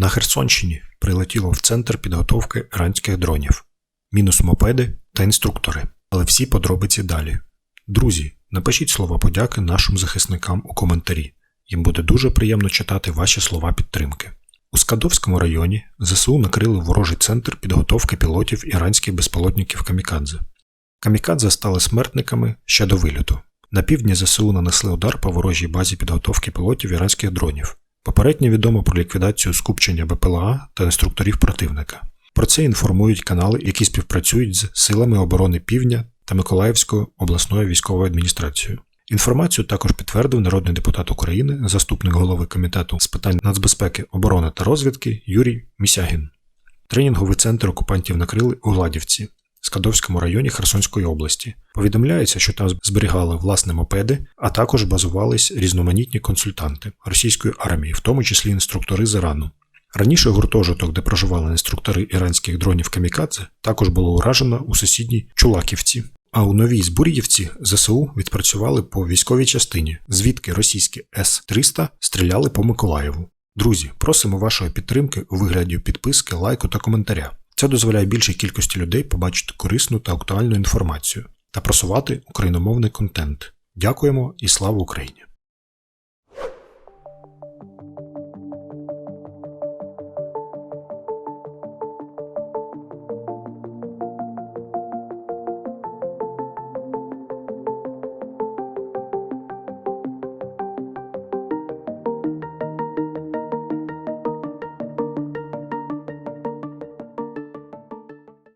На Херсонщині прилетіло в центр підготовки іранських дронів, мінус мопеди та інструктори. Але всі подробиці далі. Друзі, напишіть слова подяки нашим захисникам у коментарі. Їм буде дуже приємно читати ваші слова підтримки. У Скадовському районі ЗСУ накрили ворожий центр підготовки пілотів іранських безпілотників Камікадзе. Камікадзе стали смертниками ще до вильоту. На півдні ЗСУ нанесли удар по ворожій базі підготовки пілотів іранських дронів. Попередньо відомо про ліквідацію скупчення БПЛА та інструкторів противника. Про це інформують канали, які співпрацюють з силами оборони Півдня та Миколаївською обласною військовою адміністрацією. Інформацію також підтвердив народний депутат України, заступник голови комітету з питань нацбезпеки, оборони та розвідки Юрій Місягін. Тренінговий центр окупантів накрили у Гладівці, Скадовському районі Херсонської області. Повідомляється, що там зберігали власне мопеди, а також базувались різноманітні консультанти російської армії, в тому числі інструктори з Ірану. Раніше гуртожиток, де проживали інструктори іранських дронів Камікадзе, також було уражено у сусідній Чулаківці. А у новій Збур'ївці ЗСУ відпрацювали по військовій частині, звідки російські С-300 стріляли по Миколаєву. Друзі, просимо вашої підтримки у вигляді підписки, лайку та коментаря. Це дозволяє більшій кількості людей побачити корисну та актуальну інформацію та просувати україномовний контент. Дякуємо і слава Україні!